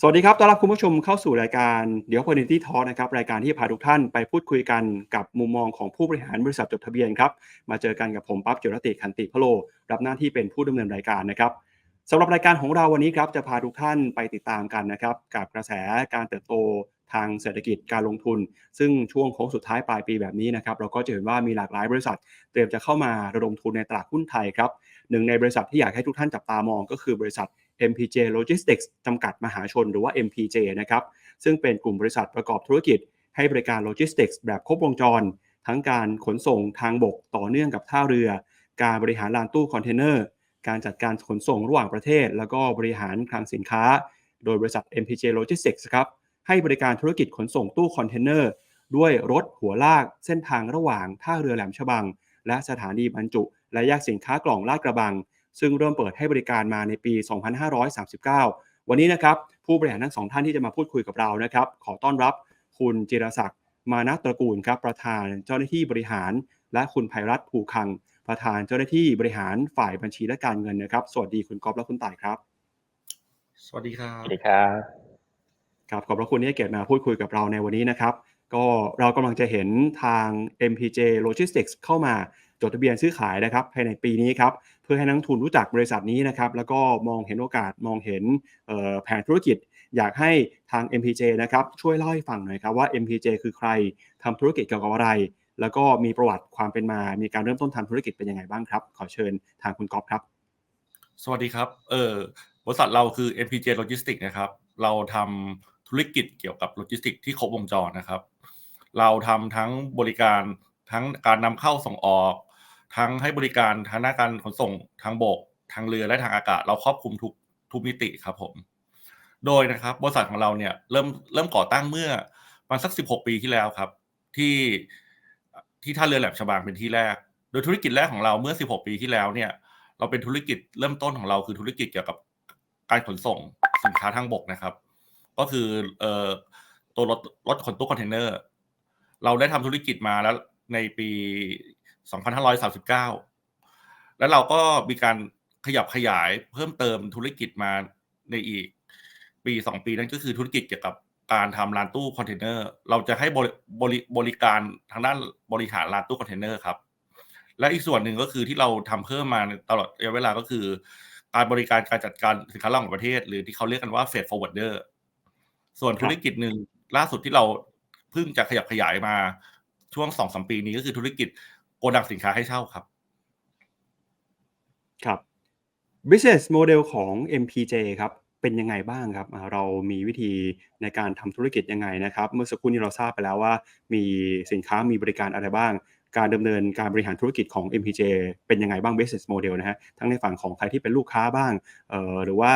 สวัสดีครับ ต้อนรับคุณผู้ชมเข้าสู่รายการเดี๋ยว Opportunity Talk นะครับ รายการที่พาทุกท่านไปพูดคุยกันกับมุมมองของผู้บริหารบริษัทจดทะเบียนครับ มาเจอกันกับผมปั๊บจิรติขันติพโล รับหน้าที่เป็นผู้ดำเนินรายการนะครับสำหรับรายการของเราวันนี้ครับ จะพาทุกท่านไปติดตามกันนะครับ กับกระแสการเติบโตทางเศรษฐกิจการลงทุน ซึ่งช่วงโค้งสุดท้ายปลายปีแบบนี้นะครับ เราก็จะเห็นว่ามีหลากหลายบริษัท เตรียมจะเข้ามาระดมทุนในตลาดหุ้นไทยครับหนึ่งในบริษัทที่อยากให้ทุกท่านจับตามองก็คือบริษัท MPJ Logistics จำกัดมหาชนหรือว่า MPJ นะครับ ซึ่งเป็นกลุ่มบริษัทประกอบธุรกิจ ให้บริการโลจิสติกส์แบบครบวงจร ทั้งการขนส่งทางบกต่อเนื่องกับท่าเรือ การบริหารลานตู้คอนเทนเนอร์ การจัดการขนส่งระหว่างประเทศ แล้วก็บริหารคลังสินค้า โดยบริษัท MPJ Logistics ครับให้บริการธุรกิจขนส่งตู้คอนเทนเนอร์ด้วยรถหัวลากเส้นทางระหว่างท่าเรือแหลมฉบัง และสถานีบรรจุ และแยกสินค้ากล่องลาดกระบัง ซึ่งเริ่มเปิดให้บริการมาในปี 2539 วันนี้นะครับผู้บริหารทั้งสองท่านที่จะมาพูดคุยกับเรานะครับขอต้อนรับคุณจิรศักดิ์มานะตระกูลครับประธานเจ้าหน้าที่บริหาร และคุณภัยรัตน์ภูคัง ประธานเจ้าหน้าที่บริหารฝ่ายบัญชีและการเงินนะครับ สวัสดีคุณก๊อฟและคุณต่ายครับ สวัสดีครัสบวัสดีครับครับขอบพระคุณที่ให้เกียรติมาพูดคุยกับเราในวันนี้นะครับ ก็เรากำลังจะเห็นทาง MPJ Logistics เข้ามา จดทะเบียนซื้อขายนะครับภายในปีนี้ครับเพื่อให้นักทุนรู้จักบริษัทนี้นะครับแล้วก็มองเห็นโอกาสมองเห็นแผนธุรกิจ อยากให้ทาง MPJ นะครับช่วยเล่าให้ฟังหน่อยครับว่า MPJ คือใครทำธุรกิจเกี่ยวกับอะไร แล้วก็มีประวัติความเป็นมา มีการเริ่มต้นทำธุรกิจเป็นยังไงบ้างครับ ขอเชิญทางคุณก๊อฟครับ สวัสดีครับเออบริษัทเราคือ MPJ Logistics นะครับเราทำธุรกิจเกี่ยวกับโลจิสติกที่ครบวงจรนะครับ เราทำทั้งบริการทั้งการนำเข้าส่งออก ทั้งให้บริการทางด้านการขนส่งทางบก ทางเรือและทางอากาศ เราครอบคลุมทุกทุกมิติครับผม โดยนะครับบริษัทของเราเนี่ยเริ่มเริ่มก่อตั้งเมื่อประมาณสัก 16 ปีที่แล้วครับ ที่ที่ท่าเรือแหลมฉบังเป็นที่แรก โดยธุรกิจแรกของเราเมื่อ 16 ปีที่แล้วเนี่ย เราเป็นธุรกิจเริ่มต้นของเราคือธุรกิจเกี่ยวกับการขนส่งสินค้าทางบกนะครับ ก็คือเอ่อตัวรถรถขนตู้คอนเทนเนอร์ เราได้ทำธุรกิจมาแล้วในปี 2539 แล้วเราก็มีการขยับขยายเพิ่มเติมธุรกิจมาในอีกปี 2 ปีนั่นก็คือธุรกิจเกี่ยวกับการทำลานตู้คอนเทนเนอร์ เราจะให้บริบริบริการทางด้านบริหารลานตู้คอนเทนเนอร์ครับ และอีกส่วนหนึ่งก็คือที่เราทำเพิ่มมาตลอดระยะเวลาก็คือ การบริการการจัดการสินค้าระหว่างประเทศ หรือที่เขาเรียกกันว่าเฟดฟอร์เวิร์ดเดอร์ส่วนธุรกิจหนึ่งล่าสุดที่เราเพิ่งจะขยับขยายมาช่วงสองสมปีนี้ก็คือธุรกิจ โกดังสินค้าให้เช่าครับ ครับ business model ของ MPJ ครับเป็นยังไงบ้างครับอ่าเรามีวิธีในการทำธุรกิจยังไงนะครับ เมื่อสักครู่นี้เราทราบไปแล้วว่า มีสินค้ามีบริการอะไรบ้าง การดำเนินการบริหารธุรกิจของ MPJ เป็นยังไงบ้าง business model นะฮะทั้งในฝั่งของใครที่เป็นลูกค้าบ้างเอ่อหรือว่า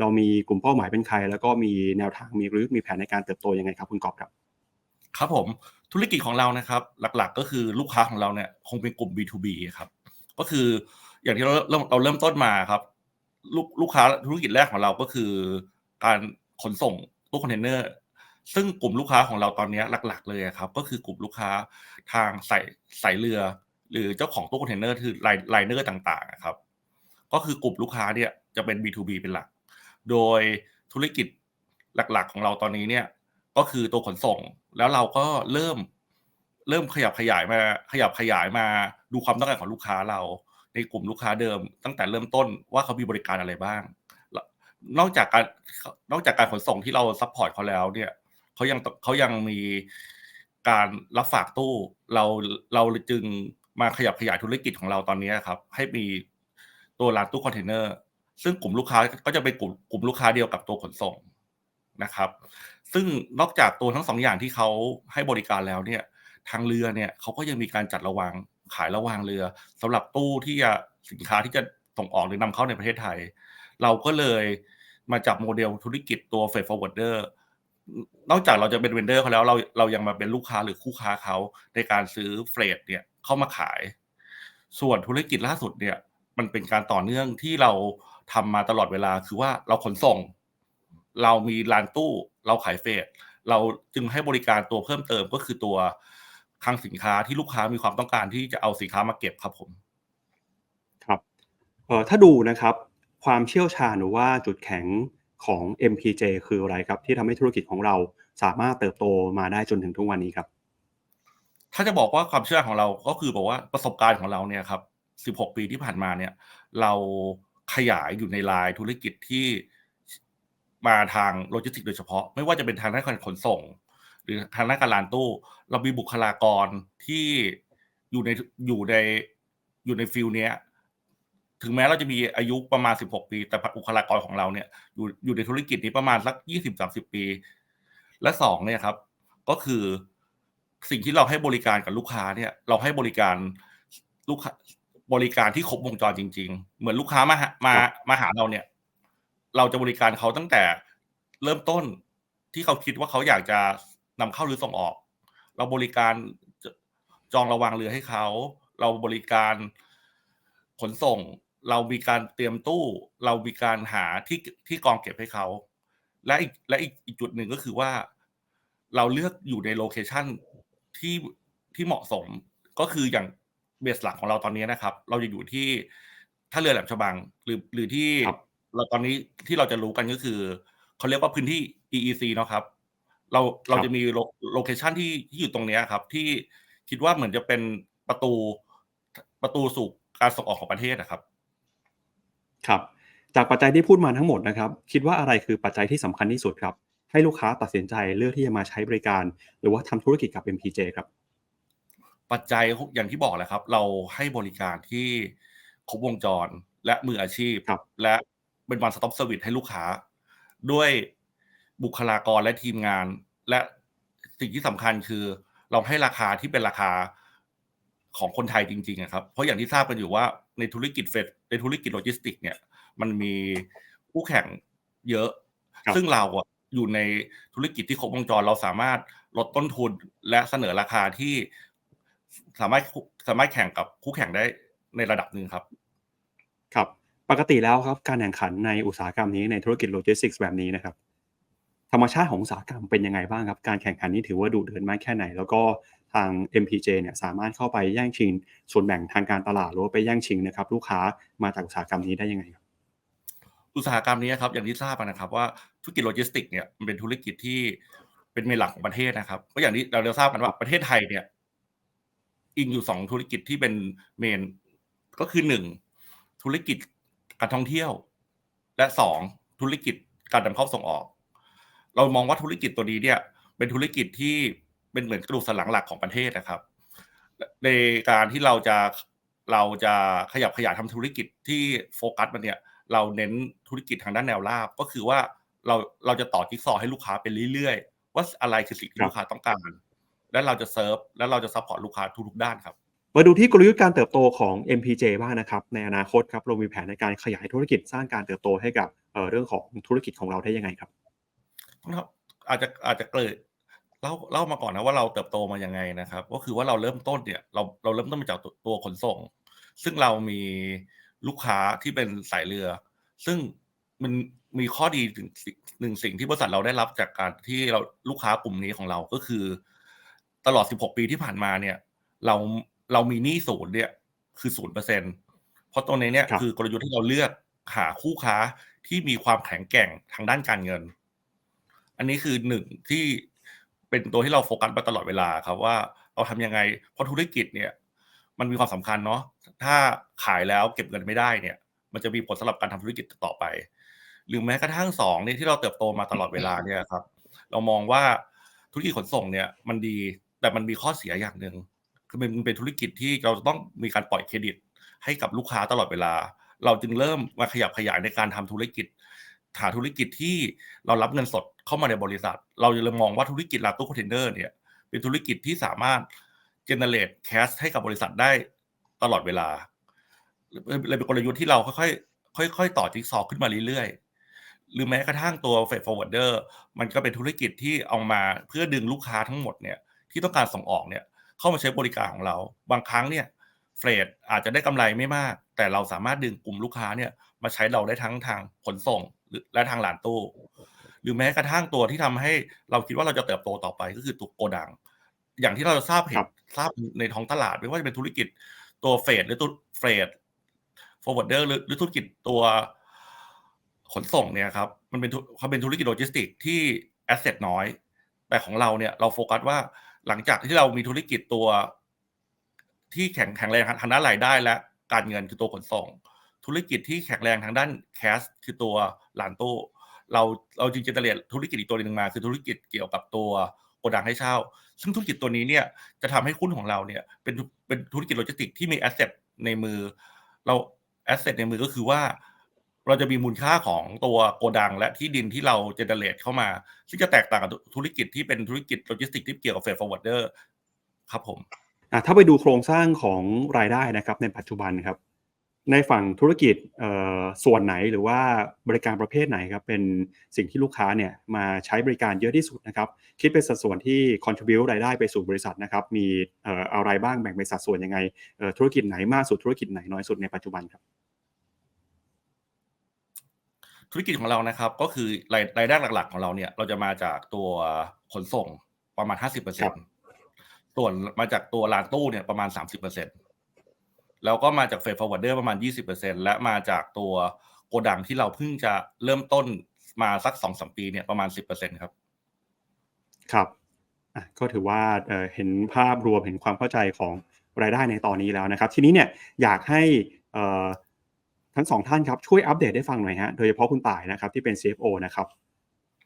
เรามีกลุ่มเป้าหมายเป็นใคร แล้วก็มีแนวทางมีหรือมีแผนในการเติบโตยังไงครับคุณกอบครับ ครับผม ธุรกิจของเรานะครับ หลักๆ ก็คือลูกค้าของเราเนี่ยคงเป็นกลุ่ม B2B ครับ ก็คืออย่างที่เราเริ่มเราเริ่มต้นมาครับ ลูกลูกค้าธุรกิจแรกของเราก็คือ การขนส่งตู้คอนเทนเนอร์ซึ่งกลุ่มลูกค้าของเราตอนนี้หลัก ๆ เลยครับ ก็คือกลุ่มลูกค้าทางสายสายเรือ หรือเจ้าของตู้คอนเทนเนอร์คือไลไลเนอร์ต่างๆครับ ก็คือกลุ่มลูกค้าเนี่ยจะเป็น B2B เป็นหลัก โดยธุรกิจหลักๆ ของเราตอนนี้เนี่ยก็คือตัวขนส่ง แล้วเราก็เริ่มเริ่มขยับขยายมาขยับขยายมาดูความต้องการของลูกค้าเรา ในกลุ่มลูกค้าเดิม ตั้งแต่เริ่มต้นว่าเขามีบริการอะไรบ้าง นอกจากการนอกจากการขนส่งที่เราซัพพอร์ตเขาแล้วเนี่ยเขายังเขายังมีการรับฝากตู้เราเราจึงมาขยับขยายธุรกิจของเราตอนนี้ครับ ให้มีตัวร้านตู้คอนเทนเนอร์ซึ่งกลุ่มลูกค้าก็จะเป็นกลุ่มกลุ่มลูกค้าเดียวกับตัวขนส่ง นะครับ ซึ่งนอกจากตัวทั้งสองอย่างที่เขาให้บริการแล้วเนี่ย ทางเรือเนี่ยเขาก็ยังมีการจัดระวางขายระวางเรือสำหรับตู้ที่จะสินค้าที่จะส่งออกหรือนำเข้าในประเทศไทย เราก็เลยมาจับโมเดลธุรกิจตัวเฟดฟอร์เวิร์ดเดอร์นอกจากเราจะเป็นเวนเดอร์เขาแล้วเราเรายังมาเป็นลูกค้าหรือคู่ค้าเขาในการซื้อเฟรดเนี่ยเข้ามาขาย ส่วนธุรกิจล่าสุดเนี่ยมันเป็นการต่อเนื่องที่เราทำมาตลอดเวลาคือว่าเราขนส่ง เรามีลานตู้ เราขายเฟดเราจึงให้บริการตัวเพิ่มเติมก็คือตัวคลังสินค้าที่ลูกค้ามีความต้องการที่จะเอาสินค้ามาเก็บครับผม ครับเอ่อถ้าดูนะครับ ความเชี่ยวชาญหรือว่าจุดแข็งของ MPJ คืออะไรครับ ที่ทำให้ธุรกิจของเราสามารถเติบโตมาได้จนถึงทุกวันนี้ครับ ถ้าจะบอกว่าความเชื่อของเราก็คือบอกว่าประสบการณ์ของเราเนี่ยครับ 16 ปีที่ผ่านมาเนี่ย เราขยายอยู่ในลายธุรกิจที่ มาทางโลจิสติกโดยเฉพาะ ไม่ว่าจะเป็นทางด้านการขนส่ง หรือทางด้านการลานตู้ เรามีบุคลากรที่อยู่ในอยู่ในอยู่ในฟิลเนี้ยถึงแม้เราจะมีอายุประมาณ 16 ปี แต่บุคลากรของเราเนี่ยอยู่อยู่ในธุรกิจนี้ประมาณสัก 20-30 ปี และสองเนี่ยครับ ก็คือสิ่งที่เราให้บริการกับลูกค้าเนี่ย เราให้บริการลูกค้าบริการที่ครบวงจรจริง ๆ เหมือนลูกค้ามาหามามาหาเราเนี่ย เราจะบริการเขาตั้งแต่เริ่มต้นที่เขาคิดว่าเขาอยากจะนำเข้าหรือส่งออก เราบริการจองระวางเรือให้เขา เราบริการขนส่ง เรามีการเตรียมตู้ เรามีการหาที่ที่กองเก็บให้เขา และอีกและอีกอีกจุดหนึ่งก็คือว่า เราเลือกอยู่ในโลเคชันที่ที่เหมาะสมก็คืออย่างเบสหลักของเราตอนนี้นะครับ เราจะอยู่ที่ท่าเรือแหลมฉบังหรือหรือที่ครับเราตอนนี้ ที่เราจะรู้กันก็คือเขาเรียกว่าพื้นที่ EEC เนาะครับ เราเราจะมีโลโลเคชันที่ที่อยู่ตรงเนี้ยครับ ที่คิดว่าเหมือนจะเป็นประตูประตูสู่การส่งออกของประเทศนะครับ ครับ จากปัจจัยที่พูดมาทั้งหมดนะครับ คิดว่าอะไรคือปัจจัยที่สำคัญที่สุดครับ ให้ลูกค้าตัดสินใจเลือกที่จะมาใช้บริการ หรือว่าทำธุรกิจกับ MPJ ครับ ปัจจัยอย่างที่บอกแหละครับ เราให้บริการที่ครบวงจรและมืออาชีพครับและ เป็นวันสต็อปเซอร์วิสให้ลูกค้า ด้วยบุคลากรและทีมงาน และสิ่งที่สำคัญคือ เราให้ราคาที่เป็นราคาของคนไทยจริงๆอะครับ เพราะอย่างที่ทราบกันอยู่ว่าในธุรกิจเฟดในธุรกิจโลจิสติกส์เนี่ย มันมีคู่แข่งเยอะครับซึ่งเราอะอยู่ในธุรกิจที่ครบวงจรเราสามารถลดต้นทุนและเสนอราคาที่สามารถสามารถแข่งกับคู่แข่งได้ในระดับหนึ่งครับครับ ปกติแล้วครับการแข่งขันในอุตสาหกรรมนี้ในธุรกิจโลจิสติกส์แบบนี้นะครับธรรมชาติของอุตสาหกรรมเป็นยังไงบ้างครับ การแข่งขันนี้ถือว่าดุเดือดมากแค่ไหน แล้วก็ทาง MPJ เนี่ยสามารถเข้าไปแย่งชิงส่วนแบ่งทางการตลาดหรือไปแย่งชิงนะครับลูกค้ามาจากอุตสาหกรรมนี้ได้ยังไงครับอุตสาหกรรมนี้ครับอย่างที่ทราบนนะครับว่าธุรกิจโลจิสติกส์เนี่ยมันเป็นธุรกิจที่เป็นเมนหลักของประเทศนะครับก็อย่างที่เราเราทราบกันว่าประเทศไทยเนี่ยอิงอยู่สองธุรกิจที่เป็นเมนก็คือหนึ่งธุรกิจ การท่องเที่ยว และสองธุรกิจการนำเข้าส่งออก เรามองว่าธุรกิจตัวนี้เนี่ย เป็นธุรกิจที่เป็นเหมือนกระดูกสันหลังหลักของประเทศนะครับ ในการที่เราจะเราจะขยับขยายทำธุรกิจที่โฟกัสมันเนี่ย เราเน้นธุรกิจทางด้านแนวราบ ก็คือว่าเราเราจะต่อจิ๊กซอว์ให้ลูกค้าไปเรื่อยๆว่าอะไรคือสิ่งที่ลูกค้าต้องการ และเราจะเซิร์ฟและเราจะซัพพอร์ตลูกค้าทุกๆด้านครับ มาดูที่กลยุทธ์การเติบโตของ MPJ บ้างนะครับ ในอนาคตครับเรามีแผนในการขยายธุรกิจสร้างการเติบโตให้กับเเรื่องของธุรกิจของเราได้ยังไงครับอาจจะอาจจะเกิดเล่าเล่ามาก่อนนะว่าเราเติบโตมายังไงนะครับ ก็คือว่าเราเริ่มต้นเนี่ยเราเราเริ่มต้นมาจากตัวขนส่ง ซึ่งเรามีลูกค้าที่เป็นสายเรือ ซึ่งมันมีข้อดีหนึ่งสิ่งที่บริษัทเราได้รับจากการที่เราลูกค้ากลุ่มนี้ของเราก็คือ ตลอด 16 ปีที่ผ่านมาเนี่ย เรา เรามีหนี้ศูนย์เนี่ยคือศูนย์เปอร์เซ็นเพราะตรงนี้เนี่ยครับคือกลยุทธ์ที่เราเลือกหาคู่ค้าที่มีความแข็งแกร่งทางด้านการเงิน อันนี้คือหนึ่งที่เป็นตัวที่เราโฟกัสมาตลอดเวลาครับว่าเราทำยังไงเพราะธุรกิจเนี่ย มันมีความสำคัญเนาะถ้าขายแล้วเก็บเงินไม่ได้เนี่ย มันจะมีผลสำหรับการทำธุรกิจต่อไป หรือแม้กระทั่งสองเนี่ยที่เราเติบโตมาตลอดเวลาเนี่ยครับ เรามองว่าธุรกิจขนส่งเนี่ย มันดีแต่มันมีข้อเสียอย่างหนึ่ง คือมันเป็นธุรกิจที่เราจะต้องมีการปล่อยเครดิต ให้กับลูกค้าตลอดเวลา เราจึงเริ่มมาขยับขยายในการทำธุรกิจหาธุรกิจที่เรารับเงินสดเข้ามาในบริษัท เราจะเลยมองว่าธุรกิจลาตู้คอนเทนเนอร์เนี่ยเป็นธุรกิจที่สามารถ generate cash ให้กับบริษัทได้ตลอดเวลาเลยเป็นกลยุทธ์ที่เราค่อยๆค่อยๆต่อจิ๊กซอว์ขึ้นมาเรื่อยๆ หรือแม้กระทั่งตัว Freight Forwarder มันก็เป็นธุรกิจที่เอามาเพื่อดึงลูกค้าทั้งหมดเนี่ยที่ต้องการส่งออกเนี่ย เข้ามาใช้บริการของเรา บางครั้งเนี่ยเฟรดอาจจะได้กำไรไม่มาก แต่เราสามารถดึงกลุ่มลูกค้าเนี่ยมาใช้เราได้ทั้งทางขนส่งหรือและทางหลานตู้ หรือแม้กระทั่งตัวที่ทำให้เราคิดว่าเราจะเติบโตต่อไปก็คือตัวโกดัง อย่างที่เราทราบเห็ครันบทราบในท้องตลาดไม่ว่าจะเป็นธุรกิจตัวเฟรดหรือตัวเฟรด forwarder หรือหรือธุรกิจตัวขนส่งเนี่ยครับมันเป็นธุเขาเป็นธุรกิจโลจิสติกส์ที่แอสเซทน้อย แต่ของเราเนี่ยเราโฟกัสว่า หลังจากที่เรามีธุรกิจตัวที่แข็งแข็งแรงทางด้านรายได้และการเงินคือตัวขนส่ง ธุรกิจที่แข็งแรงทางด้านแคสคือตัวหลานตู้เราเราจึงจะเตเลียธุรกิจอีกตัวหนึ่งมา คือธุรกิจเกี่ยวกับตัวโกดังให้เช่า ซึ่งธุรกิจตัวนี้เนี่ยจะทำให้หุ้นของเราเนี่ยเป็นเป็นธุรกิจโลจิสติกที่มีแอสเซทในมือ เราแอสเซทในมือก็คือว่า เราจะมีมูลค่าของตัวโกดังและที่ดินที่เราเจเนเรตเข้ามา ซึ่งจะแตกต่างกับธุรกิจที่เป็นธุรกิจโลจิสติกส์ที่เกี่ยวกับเฟรฟอร์เวิร์ดเดอร์ครับผมถ้าไปดูโครงสร้างของรายได้นะครับในปัจจุบันครับ ในฝั่งธุรกิจส่วนไหนหรือว่าบริการประเภทไหนครับเป็นสิ่งที่ลูกค้าเนี่ยมาใช้บริการเยอะที่สุดนะครับ คิดเป็นสัดส่วนที่ contribu รายได้ไปสู่บริษัทนะครับ มีอะไรบ้างแบ่งเป็นสัดส่วนยังไงธุรกิจไหนมากสุดธุรกิจไหนน้อยสุดในปัจจุบันครับ ธุรกิจของเรานะครับ ก็คือรายรายได้หลัก ๆ ของเราเนี่ย เราจะมาจากตัวขนส่งประมาณห้าสิบเปอร์เซ็ครันบส่วนมาจากตัวลานตู้เนี่ยประมาณสามสิบเปอร์เซ็นแล้วก็มาจากเฟร t ฟอร์เวิร์ดเดอร์ประมาณยี่สิบเปอร์เซ็นและมาจากตัวโกดังที่เราเพิ่งจะเริ่มต้นมาสักสองสมปีเนี่ยประมาณสิบเปอร์เซ็นครับ ครับอะก็ถือว่าเอ่อเห็นภาพรวมเห็นความเข้าใจของรายได้ในตอนนี้แล้วนะครับ ทีนี้เนี่ยอยากให้เอ่อ ทั้งสองท่านครับช่วยอัปเดตให้ฟังหน่อยฮะโดยเฉพาะคุณต่ายนะครับที่เป็น CFO นะครับ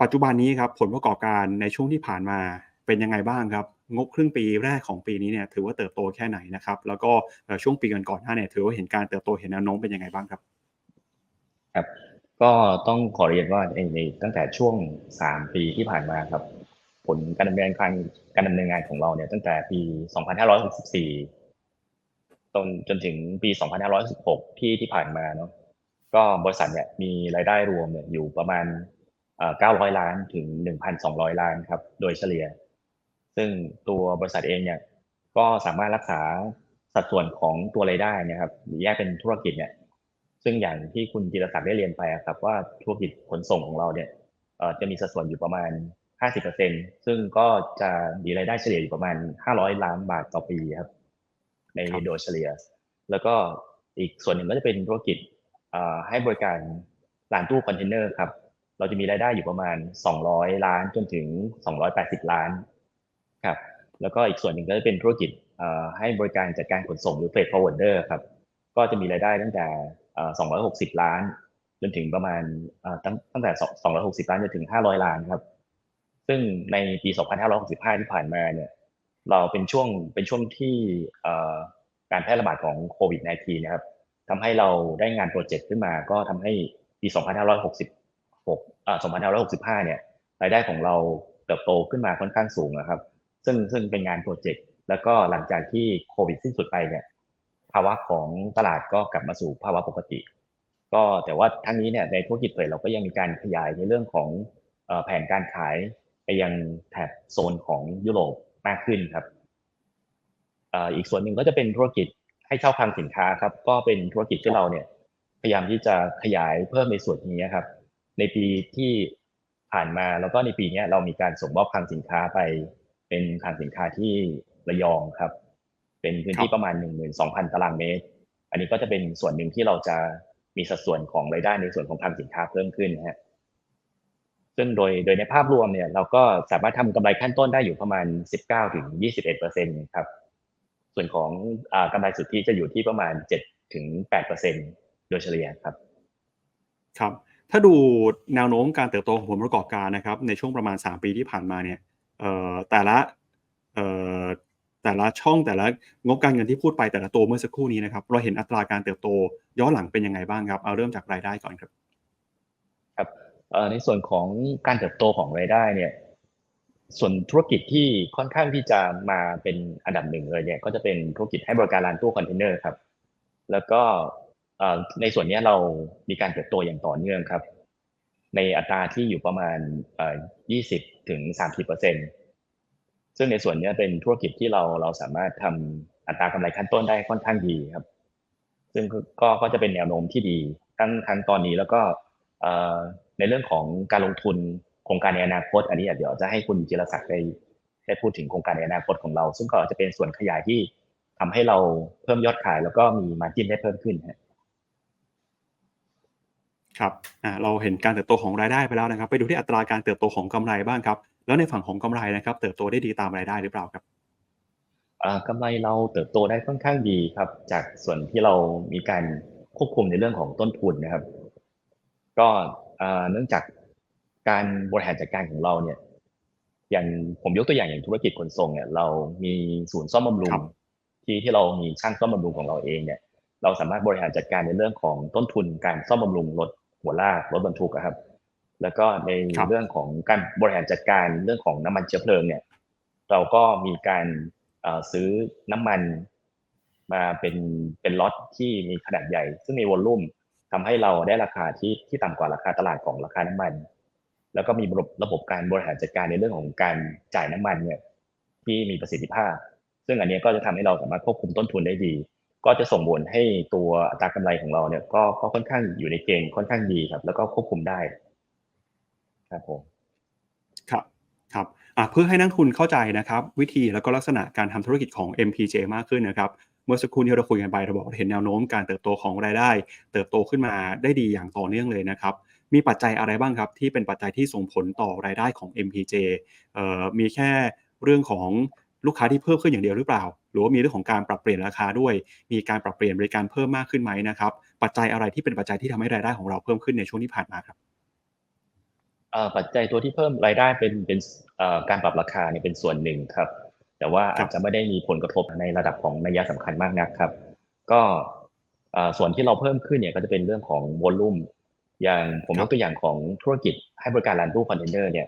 ปัจจุบันนี้ครับผลประกอบการในช่วงที่ผ่านมาเป็นยังไงบ้างครับ งบครึ่งปีแรกของปีนี้เนี่ยถือว่าเติบโตแค่ไหนนะครับแล้วก็ช่วงปีก่อนๆหน้าเนี่ยถือว่าเห็นการเติบโตเห็นแนวโน้มเป็นยังไงบ้างครับครับ ก็ต้องขอเรียนว่าในตั้งแต่ช่วงสามปีที่ผ่านมาครับ ผลการดำเนินการการดำเนินงานของเราเนี่ยตั้งแต่ปี 2564 จนจนถึงปี 2516ที่ที่ผ่านมาเนาะก็บริษัทเนี่ยมีรายได้รวมเนี่ยอยู่ประมาณเอ่อ900 ล้านถึง 1,200 ล้านครับ โดยเฉลี่ย ซึ่งตัวบริษัทเองเนี่ยก็สามารถรักษาสัดส่วนของตัวรายได้เนะครับแยกเป็นธุรกิจเนี่ยซึ่งอย่างที่คุณจิรศักดิ์ได้เรียนไปครับว่าธุรกิจขนส่งของเราเนี่ยจะมีสัดส่วนอยู่ประมาณ 50%ซึ่งก็จะมีรายได้เฉลี่ยอยู่ประมาณ 500 ล้านบาทต่อปีครับ ในครับโดยเฉลี่ย แล้วก็อีกส่วนหนึ่งก็จะเป็นธุรกิจเอ่อให้บริการลานตู้คอนเทนเนอร์ครับ เราจะมีรายได้อยู่ประมาณ 200 ล้านจนถึง 280 ล้านครับ แล้วก็อีกส่วนหนึ่งก็จะเป็นธุรกิจเอ่อให้บริการจัดการขนส่งหรือ freight forwarder ครับ ก็จะมีรายได้ตั้งแต่เอ่อ260 ล้าน จนถึงประมาณเอ่อตั้งตั้งแต่ 260 ล้านจนถึง 500 ล้านครับ ซึ่งในปี 2565 ที่ผ่านมาเนี่ย เราเป็นช่วงเป็นช่วงที่การแพร่ระบาดของโควิด -19 นะครับทำให้เราได้งานโปรเจกต์ขึ้นมา ก็ทำให้ปี 2566อ่า2565 เนี่ยรายได้ของเราเติบโตขึ้นมาค่อนข้างสูงนะครับ ซึ่งซึ่งเป็นงานโปรเจกต์แล้วก็หลังจากที่โควิดสิ้นสุดไปเนี่ย ภาวะของตลาดก็กลับมาสู่ภาวะปกติ ก็แต่ว่าทั้งนี้เนี่ยในธุรกิจเปิดเราก็ยังมีการขยายในเรื่องของแผนการขายไปยังแถบโซนของยุโรป มากขึ้นครับอีกส่วนหนึ่งก็จะเป็นธุรกิจให้เช่าคลังสินค้าครับ ก็เป็นธุรกิจที่เราเนี่ย พยายามที่จะขยายเพิ่มในส่วนนี้ครับ ในปีที่ผ่านมาแล้วก็ในปีนี้เรามีการส่งมอบคลังสินค้าไปเป็นคลังสินค้าที่ระยองครับ เป็นพื้นที่ครับประมาณ12,000ตารางเมตร อันนี้ก็จะเป็นส่วนหนึ่งที่เราจะมีสัดส่วนของรายได้ในส่วนของคลังสินค้าเพิ่มขึ้นนะฮะ ซึ่งโดยโดยในภาพรวมเนี่ยเราก็สามารถทำกำไรขั้นต้นได้อยู่ประมาณ 19ถึง21เปอร์เซ็นต์ครับ ส่วนของอากำไรสุทธิจะอยู่ที่ประมาณ7ถึง8เปอร์เซ็นต์โดยเฉลี่ยครับ ครับ ถ้าดูแนวโน้มการเติบโตของผลประกอบการนะครับ ในช่วงประมาณ 3 ปีที่ผ่านมาเนี่ยเอ่อแต่ละเอ่อแต่ละช่องแต่ละงบการเงินที่พูดไปแต่ละตัวเมื่อสักครู่นี้นะครับ เราเห็นอัตราการเติบโตย้อนหลังเป็นยังไงบ้างครับ เอาเริ่มจากรายได้ก่อนครับ ครับเอ่อ ในส่วนของการเติบโตของรายได้เนี่ยส่วนธุรกิจที่ค่อนข้างที่จะมาเป็นอันดับหนึ่งเลยเนี่ยก็จะเป็นธุรกิจให้บริการลานตู้คอนเทนเนอร์ครับ แล้วก็ในส่วนนี้เรามีการเติบโตอย่างต่อเนื่องครับ ในอัตราที่อยู่ประมาณ 20 ถึง 30เปอร์เซ็นซึ่งในส่วนนี้เป็นธุรกิจที่เราเราสามารถทำอัตรากำไรขั้นต้นได้ค่อนข้างดีครับ ซึ่งก็ก็จะเป็นแนวโน้มที่ดีทั้งทั้งตอนนี้แล้วก็ ในเรื่องของการลงทุนโครงการในอนาคต อันนี้เดี๋ยวจะให้คุณจิรศักดิ์ได้ได้พูดถึงโครงการในอนาคตของเรา ซึ่งก็จะเป็นส่วนขยายที่ทำให้เราเพิ่มยอดขาย แล้วก็มีมาจิ้นได้เพิ่มขึ้นฮะครับอ่าเราเห็นการเติบโตของรายได้ไปแล้วนะครับ ไปดูที่อัตราการเติบโตของกำไรบ้างครับ แล้วในฝั่งของกำไรนะครับ เติบโตได้ดีตามรายได้หรือเปล่าครับอ่ากำไรเราเติบโตได้ค่อนข้างดีครับ จากส่วนที่เรามีการควบคุมในเรื่องของต้นทุนนะครับ ก็อ่า เนื่องจากการบริหารจัดการของเราเนี่ยอย่างผมยกตัวอย่างอย่างธุรกิจขนส่งเนี่ยเรามีศูนย์ซ่อมบำรุงครับที่ที่เรามีช่างซ่อมบำรุงของเราเองเนี่ยเราสามารถบริหารจัดการในเรื่องของต้นทุนการซ่อมบำรุงรถหัวลากรถบรรทุกอะครับ แล้วก็ในครับเรื่องของการบริหารจัดการเรื่องของน้ำมันเชื้อเพลิงเนี่ยเราก็มีการเอ่อซื้อน้ำมันมาเป็นเป็นล็อตที่มีขนาดใหญ่ ซึ่งมีวอลลุ่ม ทำให้เราได้ราคาที่ที่ต่ำกว่าราคาตลาดของราคาน้ำมัน แล้วก็มีระบบระบบการบริหารจัดการในเรื่องของการจ่ายน้ำมันเนี่ยที่มีประสิทธิภาพ ซึ่งอันนี้ก็จะทำให้เราสามารถควบคุมต้นทุนได้ดี ก็จะส่งผลให้ตัวอัตรากำไรของเราเนี่ยก็ก็ค่อนข้างอยู่ในเกณฑ์ค่อนข้างดีครับ แล้วก็ควบคุมได้ครับผมครับครับเพื่อให้นักทุนเข้าใจนะครับ วิธีแล้วก็ลักษณะการทำธุรกิจของ MPJ มากขึ้นนะครับ เมื่อสักครู่ที่เราคุยกันไปเราบอกเห็นแนวโน้มการเติบโตของรายได้ เติบโตขึ้นมาได้ดีอย่างต่อเนื่องเลยนะครับมีปัจจัยอะไรบ้างครับที่เป็นปัจจัยที่ส่งผลต่อรายได้ของ MPJ เอ่อมีแค่เรื่องของลูกค้าที่เพิ่มขึ้นอย่างเดียวหรือเปล่า หรือว่ามีเรื่องของการปรับเปลี่ยนราคาด้วย มีการปรับเปลี่ยนบริการเพิ่มมากขึ้นไหมนะครับ ปัจจัยอะไรที่เป็นปัจจัยที่ทำให้รายได้ของเราเพิ่มขึ้นในช่วงที่ผ่านมาครับปัจจัยตัวที่เพิ่มรายได้เป็นเป็นการปรับราคาเนี่ยเป็นส่วนหนึ่งครับ แต่ว่าครัอาบจจะไม่ได้มีผลกระทบในระดับของนัยสำคัญมากนักครับ ก็เอ่อส่วนที่เราเพิ่มขึ้นเนี่ยก็จะเป็นเรื่องของวอลลุ่มอย่างผมยกตัวอย่างของธุรกิจให้บริการลานตู้คอนเทนเนอร์เนี่ย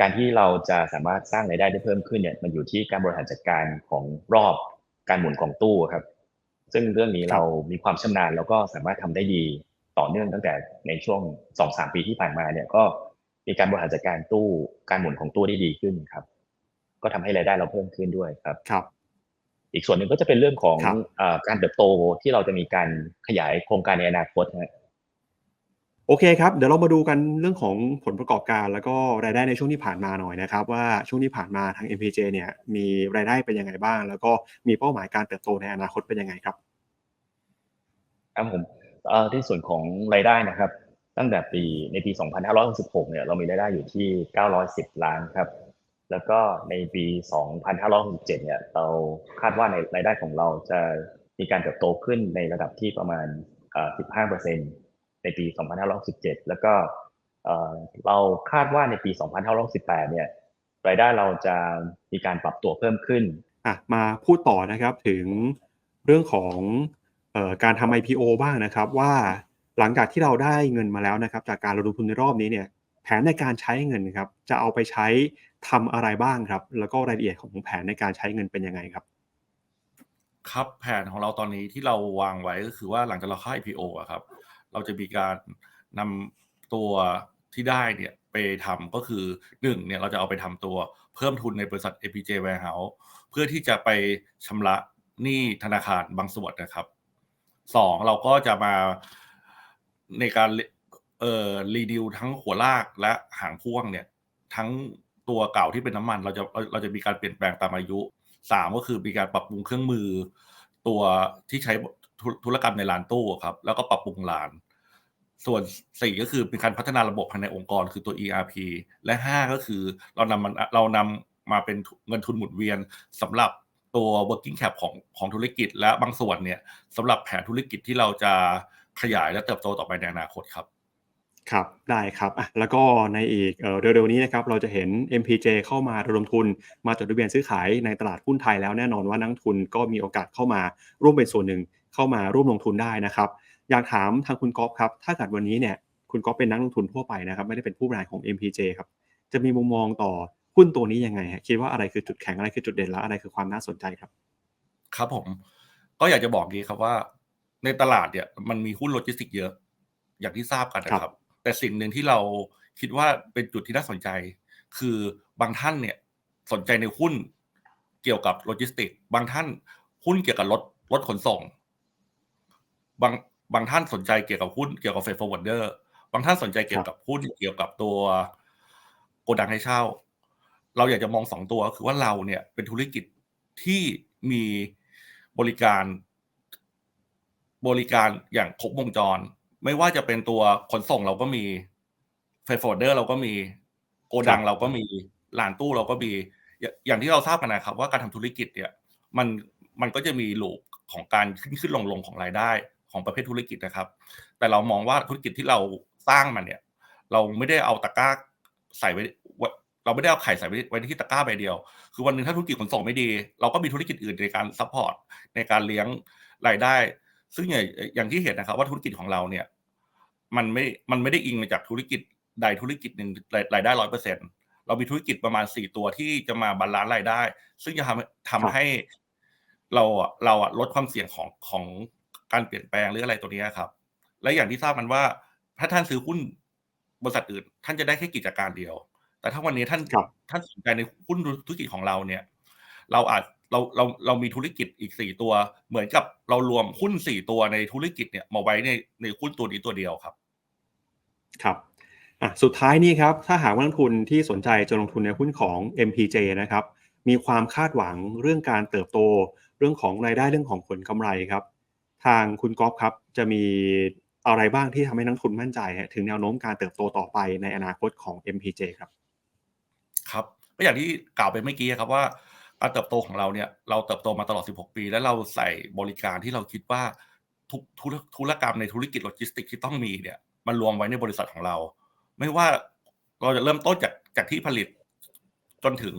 การที่เราจะสามารถสร้างรายได้ได้เพิ่มขึ้นเนี่ยมันอยู่ที่การบริหารจัดการของรอบการหมุนของตู้ครับ ซึ่งเรื่องนี้เรามีความชำนาญแล้วก็สามารถทำได้ดีต่อเนื่องตั้งแต่ในช่วงสองสามปีที่ผ่านมาเนี่ยก็มีการบริหารจัดการตู้การหมุนของตู้ได้ดีขึ้นครับ ก็ทำให้รายได้เราเพิ่มขึ้นด้วยครับครับ อีกส่วนหนึ่งก็จะเป็นเรื่องของครับเอ่อการเติบโตที่เราจะมีการขยายโครงการในอนาคตนะฮะโอเคครับ เดี๋ยวเรามาดูกันเรื่องของผลประกอบการ แล้วก็รายได้ในช่วงที่ผ่านมาหน่อยนะครับ ว่าช่วงที่ผ่านมาทาง MPJ เนี่ยมีรายได้เป็นยังไงบ้าง แล้วก็มีเป้าหมายการเติบโตในอนาคตเป็นยังไงครับครับผมเอ่อที่ส่วนของรายได้นะครับ ตั้งแต่ปีในปี 2566 เนี่ยเรามีรายได้อยู่ที่ 910 ล้านครับ แล้วก็ในปี 2567เนี่ย เราคาดว่าในรายได้ของเราจะมีการเติบโตขึ้นในระดับที่ประมาณ 15%ในปี 2567 แล้วก็เราคาดว่าในปี 2518 เนี่ย รายได้เราจะมีการปรับตัวเพิ่มขึ้นอะมาพูดต่อนะครับถึงเรื่องของออการทำ IPO บ้างนะครับว่าหลังจากที่เราได้เงินมาแล้วนะครับ จากการระดมทุนในรอบนี้เนี่ย แผนในการใช้เงินครับจะเอาไปใช้ทำอะไรบ้างครับ แล้วก็รายละเอียดของแผนในการใช้เงินเป็นยังไงครับ ครับแผนของเราตอนนี้ที่เราวางไว้ก็คือว่าหลังจากเราเข้า IPO อะครับ เราจะมีการนำตัวที่ได้เนี่ยไปทำก็คือหนึ่งเนี่ยเราจะเอาไปทำตัวเพิ่มทุนในบริษัท APJ Warehouse เพื่อที่จะไปชำระหนี้ธนาคารบางส่วนนะครับสองเราก็จะมาในการ เอ่อรีดิวทั้งหัวลากและหางพ่วงเนี่ย ทั้งตัวเก่าที่เป็นน้ำมัน เราจะเราจะมีการเปลี่ยนแปลงตามอายุสามก็คือมีการปรับปรุงเครื่องมือ ตัวที่ใช้ธุรกรรมในร้านตู้ครับ แล้วก็ปรับปรุงร้าน ส่วนสี่ก็คือเป็นการพัฒนาระบบภายในองค์กรคือตัว ERP และห้าก็คือเรานำมันเรานำมาเป็นเงินทุนหมุนเวียนสำหรับตัว working cap ของของธุรกิจและบางส่วนเนี่ยสำหรับแผนธุรกิจที่เราจะขยายและเติบโตต่อไปในอนาคตครับ ครับได้ครับอะแล้วก็ในอีกเร็วๆนี้นะครับเราจะเห็น MPJ เข้ามาระดมทุนมาจดทะเบียนซื้อขายในตลาดหุ้นไทยแล้วแน่นอนว่านักทุนก็มีโอกาสเข้ามาร่วมเป็นส่วนหนึ่งเข้ามาร่วมลงทุนได้นะครับ อยากถามทางคุณก๊อฟครับ ถ้าเกิดวันนี้เนี่ยคุณก๊อฟเป็นนักลงทุนทั่วไปนะครับไม่ได้เป็นผู้บริหารของ MPJ ครับจะมีมุมมองต่อหุ้นตัวนี้ยังไงฮะคิดว่าอะไรคือจุดแข็งอะไรคือจุดเด่นและอะไรคือความน่าสนใจครับ ครับผม ก็อยากจะบอกดีครับว่า ในตลาดเนี่ยมันมีหุ้นโลจิสติกเยอะ อย่างที่ทราบกันนะครัรับบ แต่สิ่งหนึ่งที่เราคิดว่าเป็นจุดที่น่าสนใจ คือบางท่านเนี่ยสนใจในหุ้นเกี่ยวกับโลจิสติกส์บางท่านหุ้นเกี่ยวกับรถรถขนส่ง บางบางท่านสนใจเกี่ยวกับหุ้นเกี่ยวกับเฟร t ฟอร์เวิร์เดอร์บางท่านสนใจเกี่ยวกับหุ้นเกี่ยวกับตัวโกดังให้เช่า เราอยากจะมองสองตัวคือว่าเราเนี่ยเป็นธุรกิจที่มีบริการบริการอย่างครบวงจร ไม่ว่าจะเป็นตัวขนส่งเราก็มีเฟรโฟเดอร์เราก็มีโกดังเราก็มีลานตู้เราก็มี อย่าอย่างที่เราทราบกันนะครับ ว่าการทำธุรกิจเนี่ยมันมันก็จะมีลูปของการขึ้นขึ้นลงลงของรายได้ของประเภทธุรกิจนะครับ แต่เรามองว่าธุรกิจที่เราสร้างมันเนี่ย เราไม่ได้เอาตะกร้าใส่ไว้ไว้เราไม่ได้เอาไข่ใส่ไว้ไว้ที่ตะกร้าใบเดียว คือวันหนึ่งถ้าธุรกิจขนส่งไม่ดี เราก็มีธุรกิจอื่นในการซัพพอร์ตในการเลี้ยงรายได้ ซึ่งอย่างอย่างที่เห็นนะครับว่าธุรกิจของเราเนี่ย มันไม่มันไม่ได้อิงมาจากธุรกิจใดธุรกิจหนึ่งรายรายได้ร้อยเปอร์เซ็นเรามีธุรกิจประมาณสี่ตัวที่จะมาบาลานซ์รายได้ ซึ่งจะทำทำให้เราอะเราอะลดความเสี่ยงของของการเปลี่ยนแปลงหรืออะไรตัวเนี้ยครับ และอย่างที่ทราบกันว่า ถ้าท่านซื้อหุ้นบริษัทอื่น ท่านจะได้แค่กิจการเดียว แต่ถ้าวันนี้ท่านครับท่านสนใจในหุ้นธุรกิจของเราเนี่ย เราอาจ เราเราเรามีธุรกิจอีกสี่ตัว เหมือนกับเรารวมหุ้นสี่ตัวในธุรกิจเนี่ยมาไว้ในในหุ้นตัวนี้ตัวเดียวครับ ครับอะสุดท้ายนี่ครับถ้าหากว่านักลงทุนที่สนใจจะลงทุนในหุ้นของ MPJ นะครับ มีความคาดหวังเรื่องการเติบโต เรื่องของรายได้เรื่องของผลกำไรครับ ทางคุณก๊อฟครับจะมีอะไรบ้างที่ทำให้นักลงทุนมั่นใจฮะถึงแนวโน้มการเติบโตต่อไปในอนาคตของ MPJ ครับ ครับก็อย่างที่กล่าวไปเมื่อกี้ครับว่า การเติบโตของเราเนี่ยเราเติบโตมาตลอด 16 ปี และเราใส่บริการที่เราคิดว่าทุกธุรกรรมในธุรกิจโลจิสติกที่ต้องมีเนี่ยมันรวมไว้ในบริษัทของเรา ไม่ว่าเราจะเริ่มต้นจากจากที่ผลิตจนถึง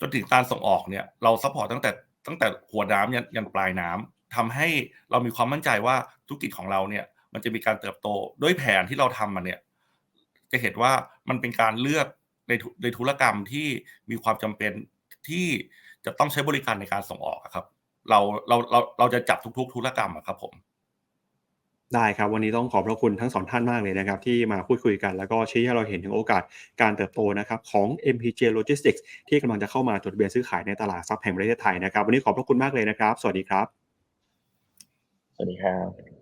จนถึงการส่งออกเนี่ยเราซัพพอร์ตตั้งแต่ตั้งแต่หัวน้ำยันยันปลายน้ำทำให้เรามีความมั่นใจว่าธุรกิจของเราเนี่ยมันจะมีการเติบโตด้วยแผนที่เราทำมาเนี่ยจะเห็นว่ามันเป็นการเลือกในในธุรกรรมที่มีความจำเป็น ที่จะต้องใช้บริการในการส่งออกอะครับ เราเราเราเราจะจับทุก ๆ ธุรกรรมอะครับผม ได้ครับ วันนี้ต้องขอบพระคุณทั้งสองท่านมากเลยนะครับ ที่มาพูดคุยกันแล้วก็ชี้ให้เราเห็นถึงโอกาสการเติบโตนะครับของ MPJ Logistics ที่กำลังจะเข้ามาจดทะเบียนซื้อขายในตลาดทรัพย์แห่งประเทศไทยนะครับ วันนี้ขอบพระคุณมากเลยนะครับ สวัสดีครับ สวัสดีครับ